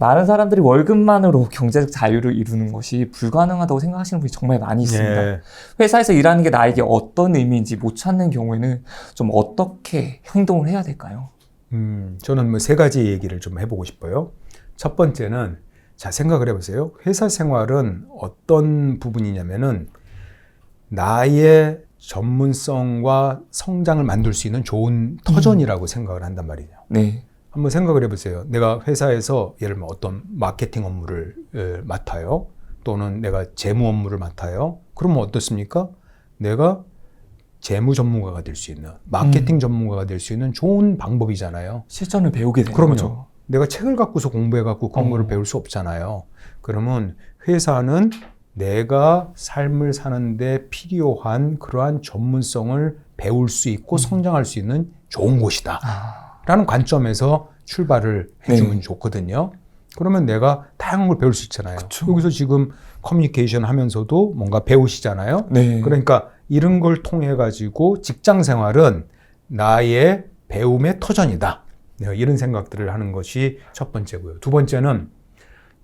많은 사람들이 월급만으로 경제적 자유를 이루는 것이 불가능하다고 생각하시는 분이 정말 많이 있습니다. 예. 회사에서 일하는 게 나에게 어떤 의미인지 못 찾는 경우에는 좀 어떻게 행동을 해야 될까요? 음, 저는 뭐 세 가지 얘기를 좀 해보고 싶어요. 첫 번째는 자 생각을 해보세요. 회사 생활은 어떤 부분이냐면은 나의 전문성과 성장을 만들 수 있는 좋은 터전이라고 생각을 한단 말이죠. 네. 한번 생각을 해보세요. 내가 회사에서 예를 들면 어떤 마케팅 업무를 에, 맡아요. 또는 내가 재무 업무를 맡아요. 그러면 어떻습니까? 내가 재무 전문가가 될 수 있는, 마케팅 전문가가 될 수 있는 좋은 방법이잖아요. 실전을 배우게 되는 그럼요. 거죠. 내가 책을 갖고서 공부해 갖고 그런 어. 거를 배울 수 없잖아요. 그러면 회사는 내가 삶을 사는데 필요한 그러한 전문성을 배울 수 있고 성장할 수 있는 좋은 곳이다. 아, 라는 관점에서 출발을 해주면 네. 좋거든요. 그러면 내가 다양한 걸 배울 수 있잖아요. 그쵸. 여기서 지금 커뮤니케이션 하면서도 뭔가 배우시잖아요. 네. 그러니까 이런 걸 통해 가지고 직장 생활은 나의 배움의 터전이다. 내가 이런 생각들을 하는 것이 첫 번째고요. 두 번째는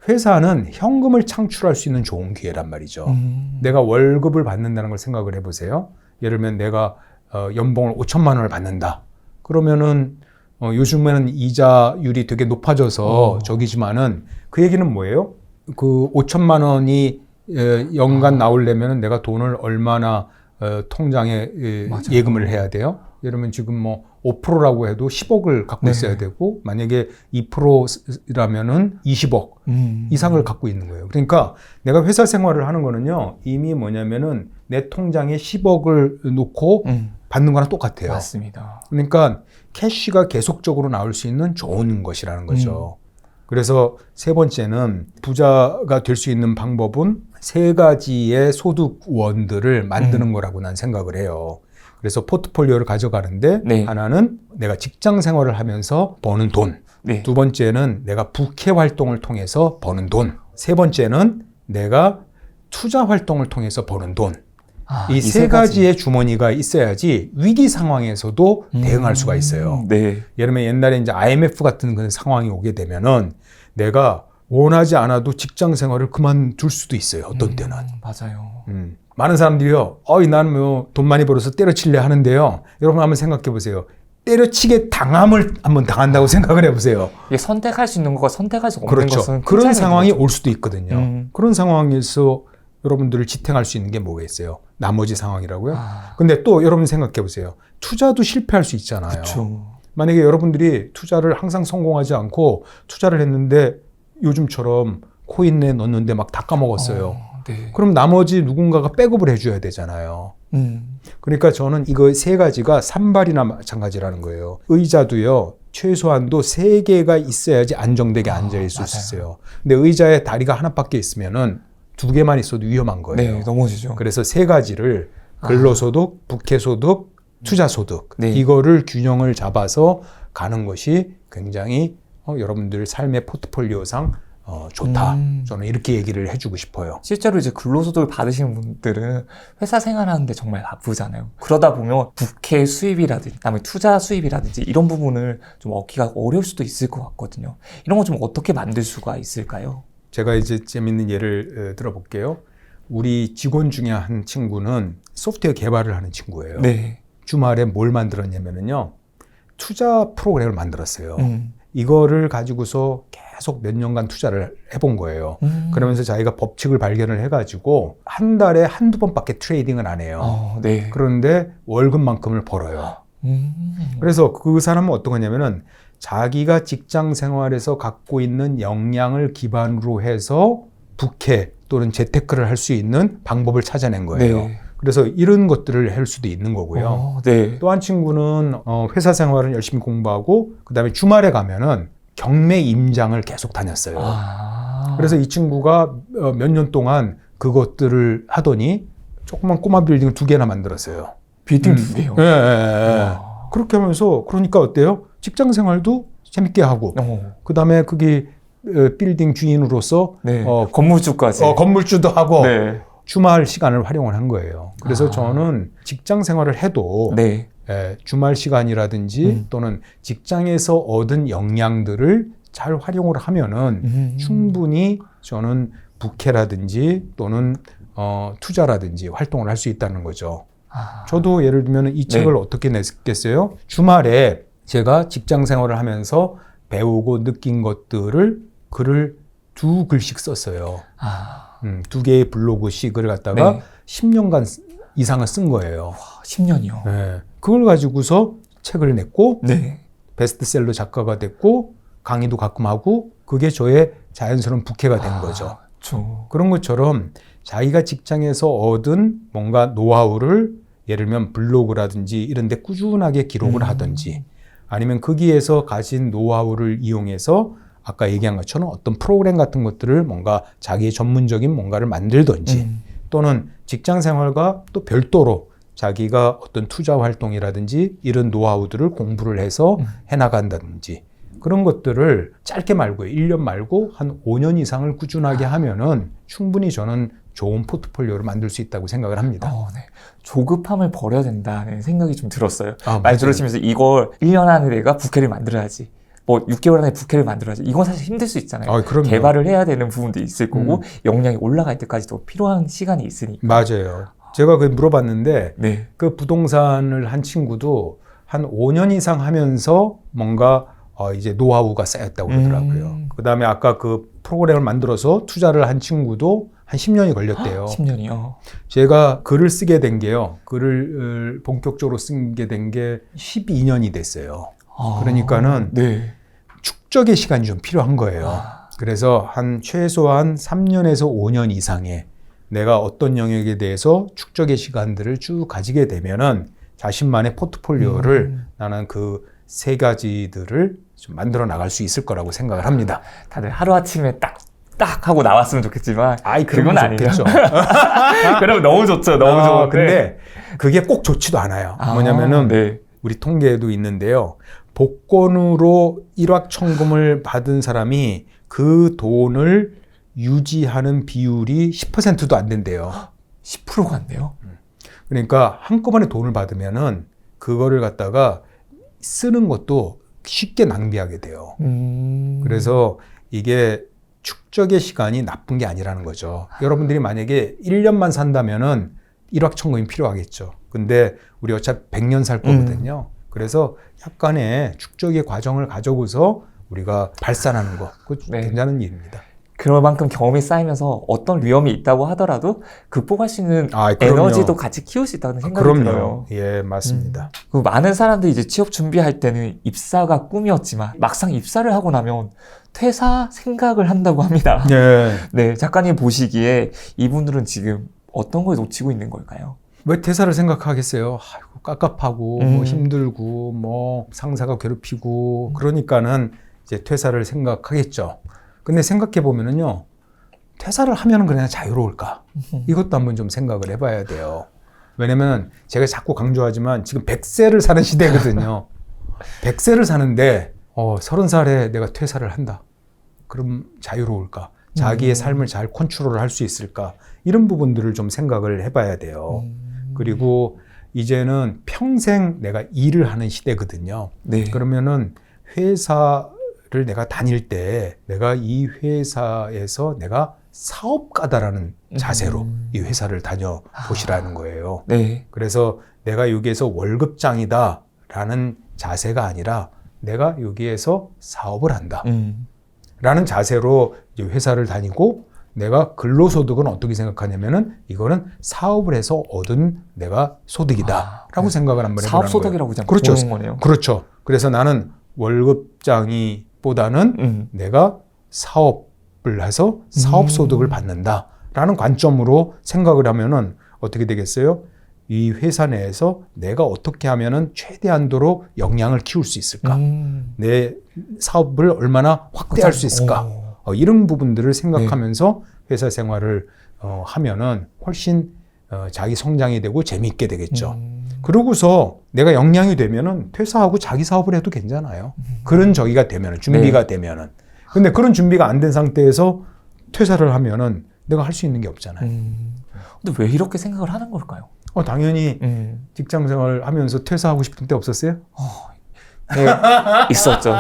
회사는 현금을 창출할 수 있는 좋은 기회란 말이죠. 음, 내가 월급을 받는다는 걸 생각을 해보세요. 예를 들면 내가 어, 연봉을 5천만 원을 받는다. 그러면은 어, 요즘에는 이자율이 되게 높아져서 어. 저기지만은 그 얘기는 뭐예요? 그 5천만 원이 에, 연간 나오려면은 내가 돈을 얼마나 어, 통장에 에, 맞아요. 예금을 해야 돼요? 예를 들면 지금 뭐 5%라고 해도 10억을 갖고 네. 있어야 되고 만약에 2%라면은 20억 음. 이상을 갖고 있는 거예요. 그러니까 내가 회사 생활을 하는 거는요, 이미 뭐냐면은 내 통장에 10억을 놓고 음, 받는 거랑 똑같아요. 맞습니다. 그러니까 캐시가 계속적으로 나올 수 있는 좋은 것이라는 거죠. 음. 그래서 세 번째는 부자가 될 수 있는 방법은 세 가지의 소득원들을 만드는 음. 거라고 난 생각을 해요. 그래서 포트폴리오를 가져가는데 네. 하나는 내가 직장 생활을 하면서 버는 돈, 네. 두 번째는 내가 부캐 활동을 통해서 버는 돈. 세 번째는 내가 투자 활동을 통해서 버는 돈. 아, 이세 가지의 주머니가 있어야지 위기 상황에서도 대응할 수가 있어요. 음, 네. 예를 들면 옛날에 이제 IMF 같은 그런 상황이 오게 되면은 내가 원하지 않아도 직장 생활을 그만둘 수도 있어요. 어떤 때는. 음, 맞아요. 음. 많은 사람들이요. 어이, 나는 뭐 돈 많이 벌어서 때려칠래 하는데요. 여러분 한번 생각해 보세요. 때려치게 당함을 한번 당한다고 생각을 해 보세요. 이게 선택할 수 있는 것과 선택할 수 없는 그렇죠. 것은 그런 큰 상황이 거죠. 올 수도 있거든요. 음. 그런 상황에서 여러분들을 지탱할 수 있는 게 뭐가 있어요? 나머지 상황이라고요? 아, 근데 또 여러분 생각해 보세요. 투자도 실패할 수 있잖아요. 그렇죠. 만약에 여러분들이 투자를 항상 성공하지 않고 투자를 했는데 요즘처럼 코인에 넣었는데 막 다 까먹었어요. 어, 네. 그럼 나머지 누군가가 백업을 해줘야 되잖아요. 음, 그러니까 저는 이거 세 가지가 산발이나 마찬가지라는 거예요. 의자도요, 최소한도 세 개가 있어야지 안정되게 아, 앉아 있을 수 맞아요. 있어요. 근데 의자에 다리가 하나밖에 있으면은 두 개만 있어도 위험한 거예요. 네, 넘어지죠. 그래서 세 가지를 근로소득, 부캐소득, 투자소득 네. 이거를 균형을 잡아서 가는 것이 굉장히 어, 여러분들 삶의 포트폴리오상 어, 좋다. 음. 저는 이렇게 얘기를 해주고 싶어요. 실제로 이제 근로소득을 받으시는 분들은 회사 생활하는데 정말 바쁘잖아요. 그러다 보면 부캐 수입이라든지, 그다음에 투자 수입이라든지 이런 부분을 좀 얻기가 어려울 수도 있을 것 같거든요. 이런 거 좀 어떻게 만들 수가 있을까요? 제가 이제 재밌는 예를 어, 들어볼게요. 우리 직원 중에 한 친구는 소프트웨어 개발을 하는 친구예요. 네. 주말에 뭘 만들었냐면요. 투자 프로그램을 만들었어요. 음. 이거를 가지고서 계속 몇 년간 투자를 해본 거예요. 음. 그러면서 자기가 법칙을 발견을 해가지고 한 달에 한두 번밖에 트레이딩을 안 해요. 어, 네. 그런데 월급만큼을 벌어요. 음. 그래서 그 사람은 어떤 거냐면은 자기가 직장 생활에서 갖고 있는 역량을 기반으로 해서 부캐 또는 재테크를 할 수 있는 방법을 찾아낸 거예요. 네. 그래서 이런 것들을 할 수도 있는 거고요. 어, 네. 또한 친구는 어, 회사 생활을 열심히 공부하고 그다음에 주말에 가면은 경매 임장을 계속 다녔어요. 아. 그래서 이 친구가 어, 몇년 동안 그것들을 하더니 조그만 꼬마 빌딩을 두 개나 만들었어요. 빌딩 음. 두 개요. 예, 예, 예. 와. 그렇게 하면서 그러니까 어때요? 직장 생활도 재밌게 하고 어, 그다음에 그게 어, 빌딩 주인으로서 네. 어, 건물주까지. 어, 건물주도 하고 네. 주말 시간을 활용을 한 거예요. 그래서 아. 저는 직장 생활을 해도 네. 예, 주말 시간이라든지 음. 또는 직장에서 얻은 역량들을 잘 활용을 하면은 음. 충분히 저는 부캐라든지 또는 어, 투자라든지 활동을 할 수 있다는 거죠. 아, 저도 예를 들면 이 책을 어떻게 냈겠어요? 주말에 제가 직장 생활을 하면서 배우고 느낀 것들을 글을 두 글씩 썼어요. 아, 음, 두 개의 블로그씩을 갖다가 네. 10년간 이상을 쓴 거예요. 10년이요. 네. 그걸 가지고서 책을 냈고 네. 베스트셀러 작가가 됐고 강의도 가끔 하고 그게 저의 자연스러운 부캐가 된 거죠. 아, 저, 그런 것처럼 자기가 직장에서 얻은 뭔가 노하우를 예를 들면 블로그라든지 이런 데 꾸준하게 기록을 음. 하든지 아니면 거기에서 가진 노하우를 이용해서 아까 얘기한 것처럼 어떤 프로그램 같은 것들을 뭔가 자기의 전문적인 뭔가를 만들든지 음. 또는 직장 생활과 또 별도로 자기가 어떤 투자 활동이라든지 이런 노하우들을 공부를 해서 음. 해나간다든지 그런 것들을 짧게 말고 1년 말고 한 5년 이상을 꾸준하게 아. 하면은 충분히 저는 좋은 포트폴리오를 만들 수 있다고 생각을 합니다. 어, 네. 조급함을 버려야 된다는 생각이 좀 들었어요. 아, 말. 들으시면서 이걸 1년 안에 내가 부캐를 만들어야지. 뭐 6개월 안에 부캐를 만들어야지. 이건 사실 힘들 수 있잖아요. 아. 음. 개발을 해야 되는 부분도 있을 거고 역량이 올라갈 때까지도 필요한 시간이 있으니까. 맞아요. 제가 그 물어봤는데 네. 그 부동산을 한 친구도 한 5년 이상 하면서 뭔가 어 이제 노하우가 쌓였다고 그러더라고요. 음. 그 다음에 아까 그 프로그램을 만들어서 투자를 한 친구도 한 10년이 걸렸대요. 10년이요. 제가 글을 쓰게 된 게요. 글을 어, 본격적으로 쓰게 된 게 12년이 됐어요. 그러니까는 네. 축적의 시간이 좀 필요한 거예요. 아. 그래서 한 최소한 3년에서 5년 이상의 내가 어떤 영역에 대해서 축적의 시간들을 쭉 가지게 되면은 자신만의 포트폴리오를 음. 나는 그 세 가지들을 좀 만들어 나갈 수 있을 거라고 생각을 합니다. 다들 하루아침에 딱, 딱 하고 나왔으면 좋겠지만. 아이 그건 아니죠. 좋겠죠. 그러면 너무 좋죠. 너무 아, 좋은데. 근데 그게 꼭 좋지도 않아요. 아, 뭐냐면은 네. 우리 통계에도 있는데요. 복권으로 일확천금을 받은 사람이 그 돈을 유지하는 비율이 10%도 안 된대요. 10%가 안 돼요? 그러니까 한꺼번에 돈을 받으면은 그거를 갖다가 쓰는 것도 쉽게 낭비하게 돼요. 음. 그래서 이게 축적의 시간이 나쁜 게 아니라는 거죠. 여러분들이 만약에 1년만 산다면은 일확천금이 필요하겠죠. 근데 우리 어차피 100년 살 거거든요. 그래서 약간의 축적의 과정을 가져고서 우리가 발산하는 거, 그 네. 괜찮은 일입니다. 그럴 만큼 경험이 쌓이면서 어떤 위험이 있다고 하더라도 극복할 수 있는 아. 에너지도 같이 키울 수 있다는 생각이 그럼요. 들어요. 예, 맞습니다. 그 많은 사람들이 이제 취업 준비할 때는 입사가 꿈이었지만 막상 입사를 하고 나면 퇴사 생각을 한다고 합니다. 예. 네, 작가님 보시기에 이분들은 지금 어떤 걸 놓치고 있는 걸까요? 왜 퇴사를 생각하겠어요? 아이고, 깝깝하고 뭐 음. 힘들고 뭐 상사가 괴롭히고 그러니까는 이제 퇴사를 생각하겠죠. 근데 생각해 보면은요. 퇴사를 하면은 그냥 자유로울까? 이것도 한번 좀 생각을 해봐야 돼요. 왜냐면 제가 자꾸 강조하지만 지금 100세를 사는 시대거든요. 100세를 사는데 어, 30살에 내가 퇴사를 한다. 그럼 자유로울까? 자기의 음. 삶을 잘 컨트롤을 할 수 있을까? 이런 부분들을 좀 생각을 해봐야 돼요. 음. 그리고 이제는 평생 내가 일을 하는 시대거든요. 네. 그러면은 회사 를 내가 다닐 때 내가 이 회사에서 내가 사업가다라는 자세로 음. 이 회사를 다녀 보시라는 거예요. 네. 그래서 내가 여기에서 월급장이다라는 자세가 아니라 내가 여기에서 사업을 한다. 음. 라는 자세로 이제 회사를 다니고 내가 근로소득은 어떻게 생각하냐면은 이거는 사업을 해서 얻은 내가 소득이다. 아, 라고 네. 생각을 한번 해보는 사업소득이라고 그냥 그렇죠. 보는 거네요. 그렇죠. 그래서 나는 월급장이 보다는 음. 내가 사업을 해서 사업 소득을 음. 받는다. 라는 관점으로 생각을 하면은 어떻게 되겠어요? 이 회사 내에서 내가 어떻게 하면은 최대한도로 역량을 키울 수 있을까? 음. 내 사업을 얼마나 확대할 수 있을까? 오. 어, 이런 부분들을 생각하면서 회사 생활을 어, 하면은 훨씬 어, 자기 성장이 되고 재미있게 되겠죠. 음. 그러고서 내가 역량이 되면은 퇴사하고 자기 사업을 해도 괜찮아요. 그런 저기가 되면은 준비가 되면은. 근데 그런 준비가 안 된 상태에서 퇴사를 하면은 내가 할 수 있는 게 없잖아요. 음. 근데 왜 이렇게 생각을 하는 걸까요? 어, 당연히 음. 직장 생활 하면서 퇴사하고 싶은 때 없었어요? 어, 네, 있었죠.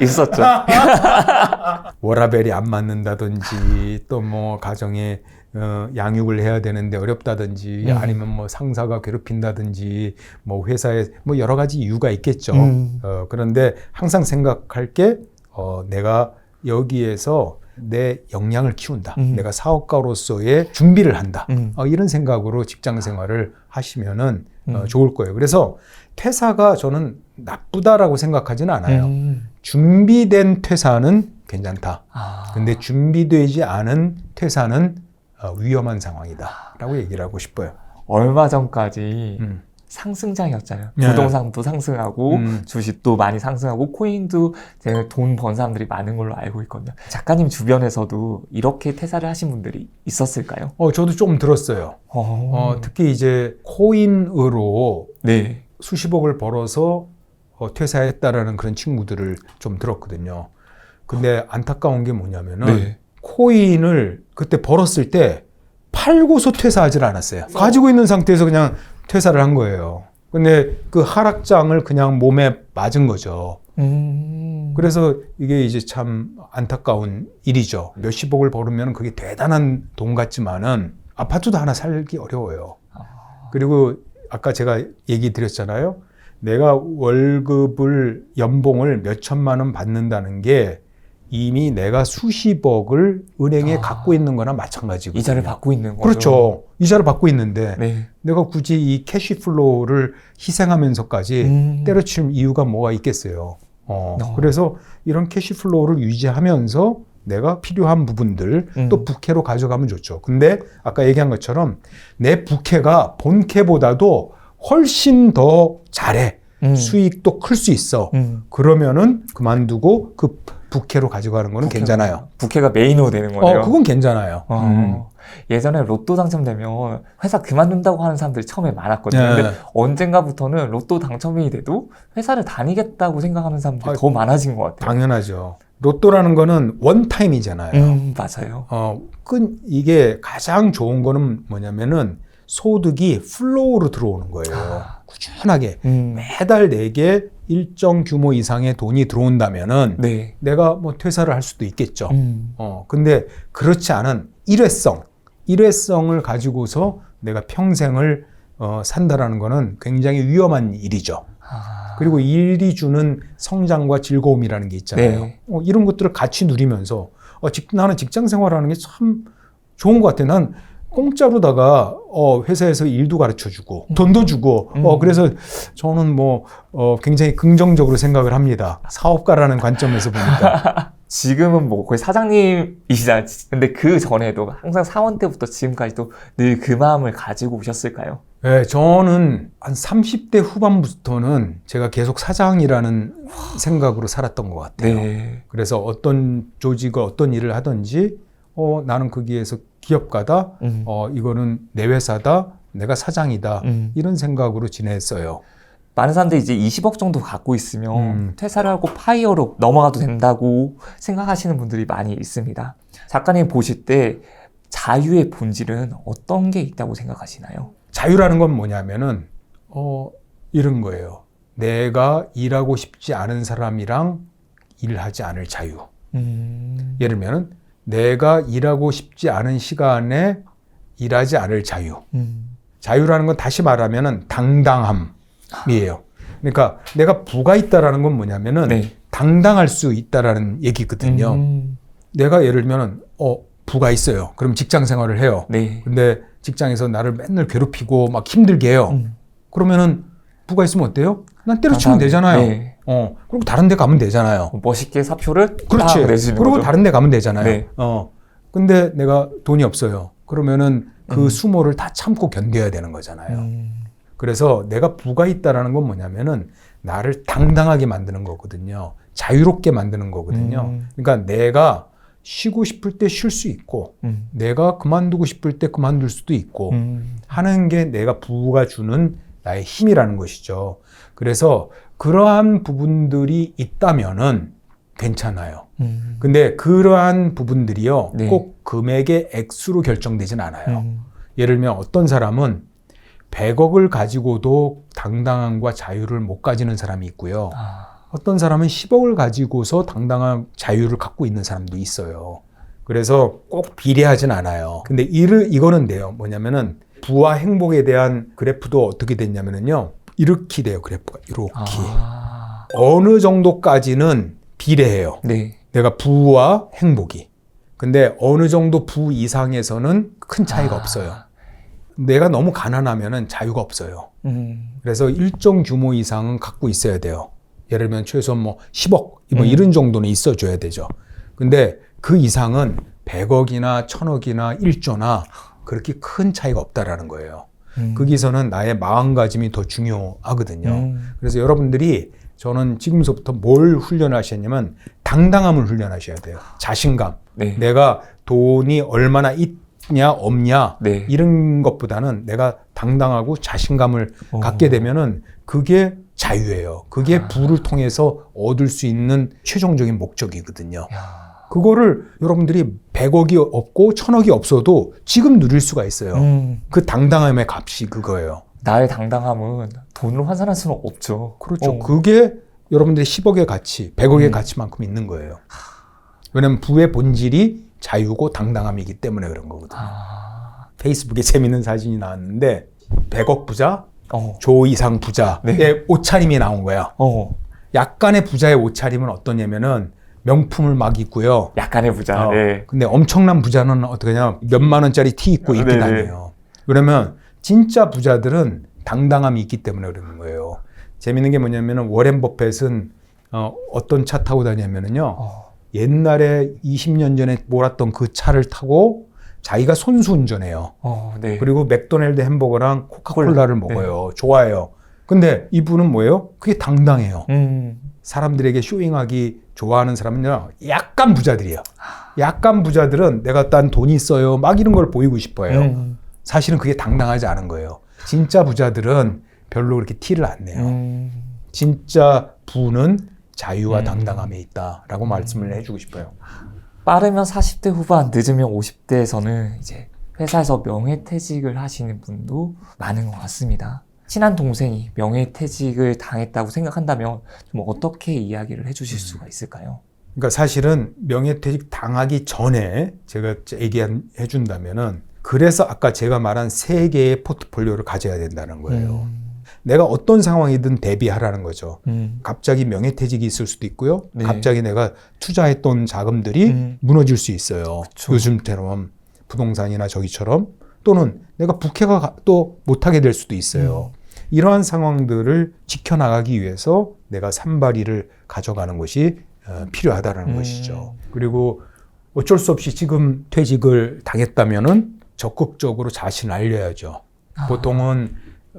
있었죠. 워라벨이 안 맞는다든지 또 뭐 가정에 어, 양육을 해야 되는데 어렵다든지 음. 아니면 뭐 상사가 괴롭힌다든지 뭐 회사에 뭐 여러 가지 이유가 있겠죠. 음. 어, 그런데 항상 생각할 게 어, 내가 여기에서 내 역량을 키운다. 음. 내가 사업가로서의 준비를 한다. 음. 어, 이런 생각으로 직장 생활을 하시면은 어, 음. 좋을 거예요. 그래서 퇴사가 저는 나쁘다라고 생각하지는 않아요. 음. 준비된 퇴사는 괜찮다. 아. 근데 준비되지 않은 퇴사는 어, 위험한 상황이다라고 얘기를 하고 싶어요. 얼마 전까지 음. 상승장이었잖아요. 네. 부동산도 상승하고 음. 주식도 많이 상승하고 코인도 돈 번 사람들이 많은 걸로 알고 있거든요. 작가님 주변에서도 이렇게 퇴사를 하신 분들이 있었을까요? 어, 저도 좀 들었어요. 어, 어, 특히 이제 코인으로 네. 수십억을 벌어서 어, 퇴사했다라는 그런 친구들을 좀 들었거든요. 근데 안타까운 게 뭐냐면은 네. 코인을 그때 벌었을 때 팔고서 퇴사하질 않았어요. 가지고 있는 상태에서 그냥 퇴사를 한 거예요. 근데 그 하락장을 그냥 몸에 맞은 거죠. 음. 그래서 이게 이제 참 안타까운 일이죠. 몇십억을 벌으면 그게 대단한 돈 같지만은 아파트도 하나 살기 어려워요. 그리고 아까 제가 얘기 드렸잖아요. 내가 월급을 연봉을 몇 천만 원 받는다는 게 이미 내가 수십억을 은행에 아. 갖고 있는 거나 마찬가지고 이자를 받고 있는 거죠. 그렇죠. 이자를 받고 있는데 네. 내가 굳이 이 캐시 플로우를 희생하면서까지 음. 때려칠 이유가 뭐가 있겠어요. 어, 어. 그래서 이런 캐시 플로우를 유지하면서 내가 필요한 부분들 음. 또 부캐로 가져가면 좋죠. 근데 아까 얘기한 것처럼 내 부캐가 본캐보다도 훨씬 더 잘해. 음. 수익도 클 수 있어. 음. 그러면은 그만두고 그 부캐로 가져가는 거는 괜찮아요. 부캐가 메인으로 되는 거네요. 어, 그건 괜찮아요. 어, 음. 예전에 로또 당첨되면 회사 그만둔다고 하는 사람들이 처음에 많았거든요. 네. 근데 언젠가부터는 로또 당첨이 돼도 회사를 다니겠다고 생각하는 사람들이 아, 더 많아진 것 같아요. 당연하죠. 로또라는 거는 원타임이잖아요. 음, 맞아요. 어, 끈, 이게 가장 좋은 거는 뭐냐면은 소득이 플로우로 들어오는 거예요. 아. 꾸준하게. 음, 매달 내게 일정 규모 이상의 돈이 들어온다면은 네. 내가 뭐 퇴사를 할 수도 있겠죠. 음, 어, 근데 그렇지 않은 일회성, 일회성을 가지고서 내가 평생을 어, 산다라는 거는 굉장히 위험한 일이죠. 아, 그리고 일이 주는 성장과 즐거움이라는 게 있잖아요. 네. 어, 이런 것들을 같이 누리면서 어, 직, 나는 직장 생활하는 게 참 좋은 것 같아. 난 공짜로다가 어, 회사에서 일도 가르쳐 주고 돈도 주고 어, 음. 그래서 저는 뭐 어, 굉장히 긍정적으로 생각을 합니다. 사업가라는 관점에서 보니까. 지금은 뭐 거의 사장님이시잖아요. 근데 그 전에도 항상 사원 때부터 지금까지도 늘 그 마음을 가지고 오셨을까요? 네, 저는 한 30대 후반부터는 제가 계속 사장이라는 생각으로 살았던 것 같아요. 네. 그래서 어떤 조직을 어떤 일을 하든지 어, 나는 거기에서 기업가다. 음, 어, 이거는 내 회사다. 내가 사장이다. 음. 이런 생각으로 지냈어요. 많은 사람들이 이제 20억 정도 갖고 있으면 음. 퇴사를 하고 파이어로 넘어가도 된다고 생각하시는 분들이 많이 있습니다. 작가님 보실 때 자유의 본질은 어떤 게 있다고 생각하시나요? 자유라는 건 뭐냐면은 어, 이런 거예요. 내가 일하고 싶지 않은 사람이랑 일하지 않을 자유. 음, 예를 들면 내가 일하고 싶지 않은 시간에 일하지 않을 자유. 음, 자유라는 건 다시 말하면은 당당함이에요. 그러니까 내가 부가 있다라는 건 뭐냐면은 네. 당당할 수 있다라는 얘기거든요. 음, 내가 예를 들면은 어 부가 있어요. 그럼 직장 생활을 해요. 네. 근데 직장에서 나를 맨날 괴롭히고 막 힘들게 해요. 음, 그러면은 부가 있으면 어때요? 난 때려치면 당당- 되잖아요. 네. 어 그리고 다른 데 가면 되잖아요. 멋있게 사표를 그렇지. 그리고 거죠. 다른 데 가면 되잖아요. 네. 어 근데 내가 돈이 없어요. 그러면은 그 음. 수모를 다 참고 견뎌야 되는 거잖아요. 음, 그래서 내가 부가 있다라는 건 뭐냐면은 나를 당당하게 만드는 거거든요. 자유롭게 만드는 거거든요. 음. 그러니까 내가 쉬고 싶을 때 쉴 수 있고 음, 내가 그만두고 싶을 때 그만둘 수도 있고 음, 하는 게 내가 부가 주는 나의 힘이라는 것이죠. 그래서 그러한 부분들이 있다면은 괜찮아요. 음, 근데 그러한 부분들이요. 네. 꼭 금액의 액수로 결정되진 않아요. 음, 예를 들면 어떤 사람은 100억을 가지고도 당당함과 자유를 못 가지는 사람이 있고요. 아, 어떤 사람은 10억을 가지고서 당당한 자유를 갖고 있는 사람도 있어요. 그래서 꼭 비례하진 않아요. 근데 이를, 이거는 돼요. 뭐냐면은 부와 행복에 대한 그래프도 어떻게 됐냐면은요. 이렇게 돼요. 그래프가. 이렇게. 아, 어느 정도까지는 비례해요. 네. 내가 부와 행복이. 근데 어느 정도 부 이상에서는 큰 차이가 아. 없어요. 내가 너무 가난하면은 자유가 없어요. 음, 그래서 일정 규모 이상은 갖고 있어야 돼요. 예를 들면 최소한 뭐 10억, 뭐 음. 이런 정도는 있어줘야 되죠. 근데 그 이상은 100억이나 1000억이나 1조나 그렇게 큰 차이가 없다라는 거예요. 음. 거기서는 나의 마음가짐이 더 중요하거든요. 음. 그래서 여러분들이 저는 지금서부터 뭘 훈련하셨냐면 당당함을 훈련하셔야 돼요. 자신감. 네. 내가 돈이 얼마나 있냐 없냐 네. 이런 것보다는 내가 당당하고 자신감을 어. 갖게 되면은 그게 자유예요. 그게 아. 부를 통해서 얻을 수 있는 최종적인 목적이거든요. 야. 그거를 여러분들이 100억이 없고 1000억이 없어도 지금 누릴 수가 있어요. 음, 그 당당함의 값이 그거예요. 나의 당당함은 돈으로 환산할 수는 없죠. 그렇죠. 어. 그게 여러분들의 10억의 가치, 100억의 음. 가치만큼 있는 거예요. 왜냐면 부의 본질이 자유고 당당함이기 때문에 그런 거거든요. 아, 페이스북에 재밌는 사진이 나왔는데 100억 부자, 어, 조 이상 부자의 네. 옷차림이 나온 거야. 어, 약간의 부자의 옷차림은 어떠냐면은 명품을 막 입고요. 약간의 부자. 어, 네. 근데 엄청난 부자는 어떻게 하냐 몇만 원짜리 티 입고 아, 이렇게 네네. 다녀요. 그러면 진짜 부자들은 당당함이 있기 때문에 그러는 거예요. 재밌는 게 뭐냐면은 워렌 버펫은 어, 어떤 차 타고 다냐면은요. 어, 옛날에 20년 전에 몰았던 그 차를 타고 자기가 손수 운전해요. 어, 네. 그리고 맥도날드 햄버거랑 코카콜라를 콜라. 먹어요. 좋아해요. 근데 이분은 뭐예요? 그게 당당해요. 음, 사람들에게 쇼잉하기 좋아하는 사람은요, 약간 부자들이에요. 약간 부자들은 내가 딴 돈이 있어요. 막 이런 걸 보이고 싶어요. 음, 사실은 그게 당당하지 않은 거예요. 진짜 부자들은 별로 그렇게 티를 안 내요. 음, 진짜 부는 자유와 음. 당당함에 있다라고 말씀을 해주고 싶어요. 빠르면 40대 후반, 늦으면 50대에서는 이제 회사에서 명예퇴직을 하시는 분도 많은 것 같습니다. 친한 동생이 명예퇴직을 당했다고 생각한다면 좀 어떻게 이야기를 해주실 수가 있을까요? 그러니까 사실은 명예퇴직 당하기 전에 제가 얘기해 준다면은 그래서 아까 제가 말한 세 개의 포트폴리오를 가져야 된다는 거예요. 음, 내가 어떤 상황이든 대비하라는 거죠. 음, 갑자기 명예퇴직이 있을 수도 있고요. 네. 갑자기 내가 투자했던 자금들이 음. 무너질 수 있어요. 그쵸. 요즘처럼 부동산이나 저기처럼 또는 내가 부캐가 가- 또 못하게 될 수도 있어요. 음. 이러한 상황들을 지켜나가기 위해서 내가 산발이를 가져가는 것이 어, 필요하다는 음. 것이죠. 그리고 어쩔 수 없이 지금 퇴직을 당했다면은 적극적으로 자신을 알려야죠. 아. 보통은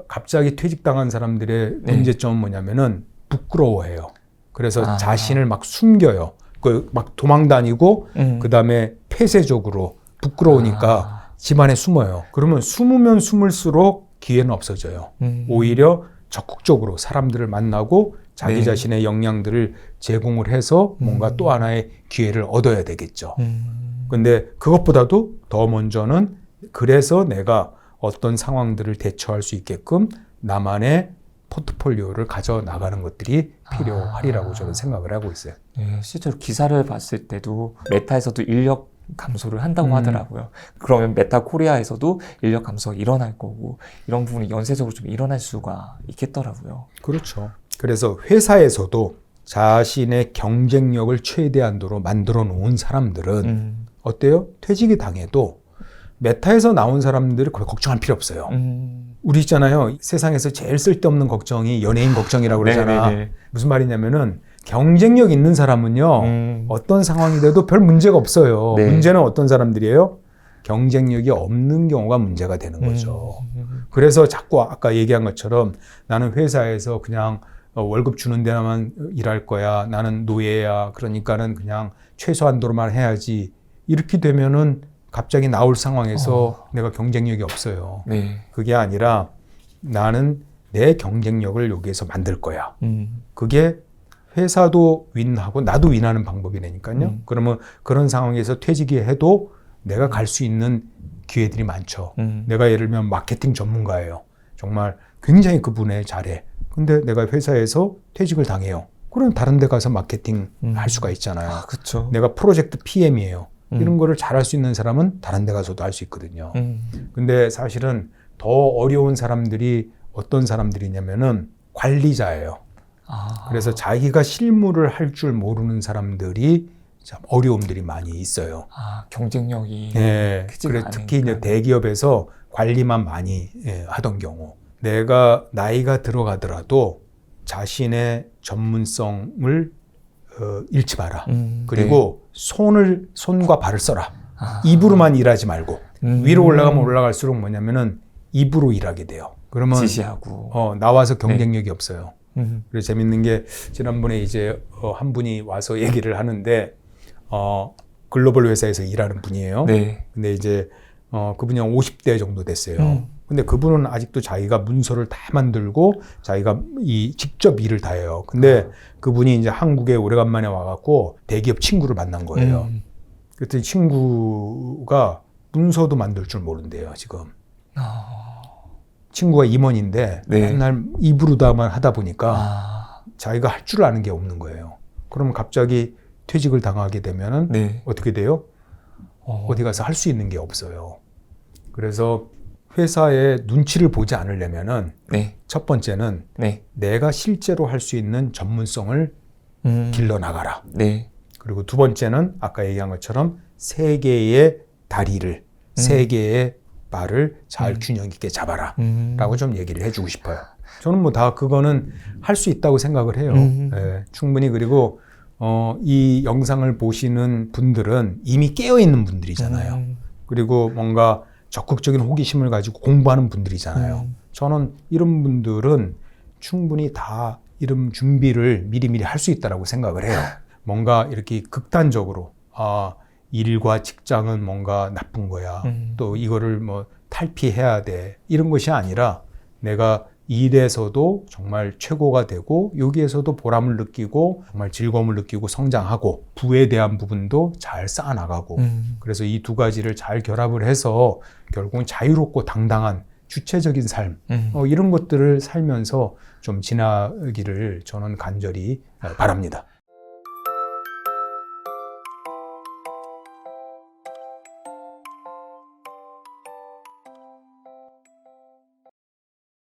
갑자기 퇴직당한 사람들의 네. 문제점은 뭐냐면은 부끄러워해요. 그래서 아. 자신을 막 숨겨요. 그 막 도망 다니고 음. 그 다음에 폐쇄적으로 부끄러우니까 아. 집안에 숨어요. 그러면 숨으면 숨을수록 기회는 없어져요. 음. 오히려 적극적으로 사람들을 만나고 자기 네. 자신의 역량들을 제공을 해서 뭔가 음. 또 하나의 기회를 얻어야 되겠죠. 음. 근데 그것보다도 더 먼저는 그래서 내가 어떤 상황들을 대처할 수 있게끔 나만의 포트폴리오를 가져 나가는 것들이 필요하리라고 아. 저는 생각을 하고 있어요. 네, 실제로 기사를 봤을 때도 메타에서도 인력 감소를 한다고 음. 하더라고요. 그러면 메타 코리아에서도 인력 감소가 일어날 거고 이런 부분이 연쇄적으로 좀 일어날 수가 있겠더라고요. 그렇죠. 그래서 회사에서도 자신의 경쟁력을 최대한도로 만들어 놓은 사람들은 음, 어때요? 퇴직이 당해도 메타에서 나온 사람들이 거의 걱정할 필요 없어요. 음, 우리 있잖아요. 세상에서 제일 쓸데없는 걱정이 연예인 걱정이라고 그러잖아. 네네네. 무슨 말이냐면은 경쟁력 있는 사람은요. 음, 어떤 상황이 돼도 별 문제가 없어요. 네. 문제는 어떤 사람들이에요? 경쟁력이 없는 경우가 문제가 되는 거죠. 음, 그래서 자꾸 아까 얘기한 것처럼 나는 회사에서 그냥 어, 월급 주는 데만 일할 거야. 나는 노예야. 그러니까는 그냥 최소한도로만 해야지. 이렇게 되면은 갑자기 나올 상황에서 내가 경쟁력이 없어요. 네. 그게 아니라 나는 내 경쟁력을 여기에서 만들 거야. 음, 그게 회사도 윈하고 나도 윈하는 방법이라니까요. 음. 그러면 그런 상황에서 퇴직이 해도 내가 갈 수 있는 기회들이 많죠. 음, 내가 예를 들면 마케팅 전문가예요. 정말 굉장히 그 분야 잘해. 근데 내가 회사에서 퇴직을 당해요. 그럼 다른 데 가서 마케팅 음. 할 수가 있잖아요. 아, 그쵸. 내가 프로젝트 PM이에요. 음. 이런 거를 잘할 수 있는 사람은 다른 데 가서도 할 수 있거든요. 음. 근데 사실은 더 어려운 사람들이 어떤 사람들이냐면은 관리자예요. 아. 그래서 자기가 실무를 할 줄 모르는 사람들이 참 어려움들이 많이 있어요. 아, 경쟁력이. 예. 크지가 그래 특히 이제. 대기업에서 관리만 많이 예, 하던 경우 내가 나이가 들어가더라도 자신의 전문성을 어, 잃지 마라. 음, 그리고 손을 손과 발을 써라. 네. 아. 입으로만 일하지 말고 음. 위로 올라가면 올라갈수록 뭐냐면은 입으로 일하게 돼요. 그러면 지시하고. 어, 나와서 경쟁력이 없어요. 음. 그래서 재밌는 게 지난번에 이제 어, 한 분이 와서 얘기를 하는데 어, 글로벌 회사에서 일하는 분이에요. 네. 근데 이제 어, 그분이 한 50대 정도 됐어요. 음. 근데 그분은 아직도 자기가 문서를 다 만들고 자기가 이 직접 일을 다 해요. 근데 그분이 이제 한국에 오래간만에 와갖고 대기업 친구를 만난 거예요. 음. 그랬더니 친구가 문서도 만들 줄 모른대요, 지금. 아. 친구가 임원인데 네. 맨날 입으로다만 하다 보니까 아. 자기가 할 줄 아는 게 없는 거예요. 그러면 갑자기 퇴직을 당하게 되면은 네. 어떻게 돼요? 어. 어디 가서 할 수 있는 게 없어요. 그래서 회사의 눈치를 보지 않으려면은 네. 첫 번째는 네. 내가 실제로 할 수 있는 전문성을 음. 길러 나가라. 네. 그리고 두 번째는 아까 얘기한 것처럼 세 개의 다리를 세 개의 발을 잘 음. 균형 있게 잡아라. 음. 라고 좀 얘기를 해주고 싶어요. 저는 뭐 다 그거는 할 수 있다고 생각을 해요. 음. 예, 충분히 그리고 어, 이 영상을 보시는 분들은 이미 깨어 있는 분들이잖아요. 음. 그리고 뭔가 적극적인 호기심을 가지고 공부하는 분들이잖아요. 음. 저는 이런 분들은 충분히 다 이런 준비를 미리미리 할 수 있다라고 생각을 해요. 뭔가 이렇게 극단적으로 아 일과 직장은 뭔가 나쁜 거야. 음. 또 이거를 뭐 탈피해야 돼. 이런 것이 아니라 내가 일에서도 정말 최고가 되고 여기에서도 보람을 느끼고 정말 즐거움을 느끼고 성장하고 부에 대한 부분도 잘 쌓아나가고 음. 그래서 이 두 가지를 잘 결합을 해서 결국은 자유롭고 당당한 주체적인 삶 음. 어, 이런 것들을 살면서 좀 지나기를 저는 간절히 어, 바랍니다.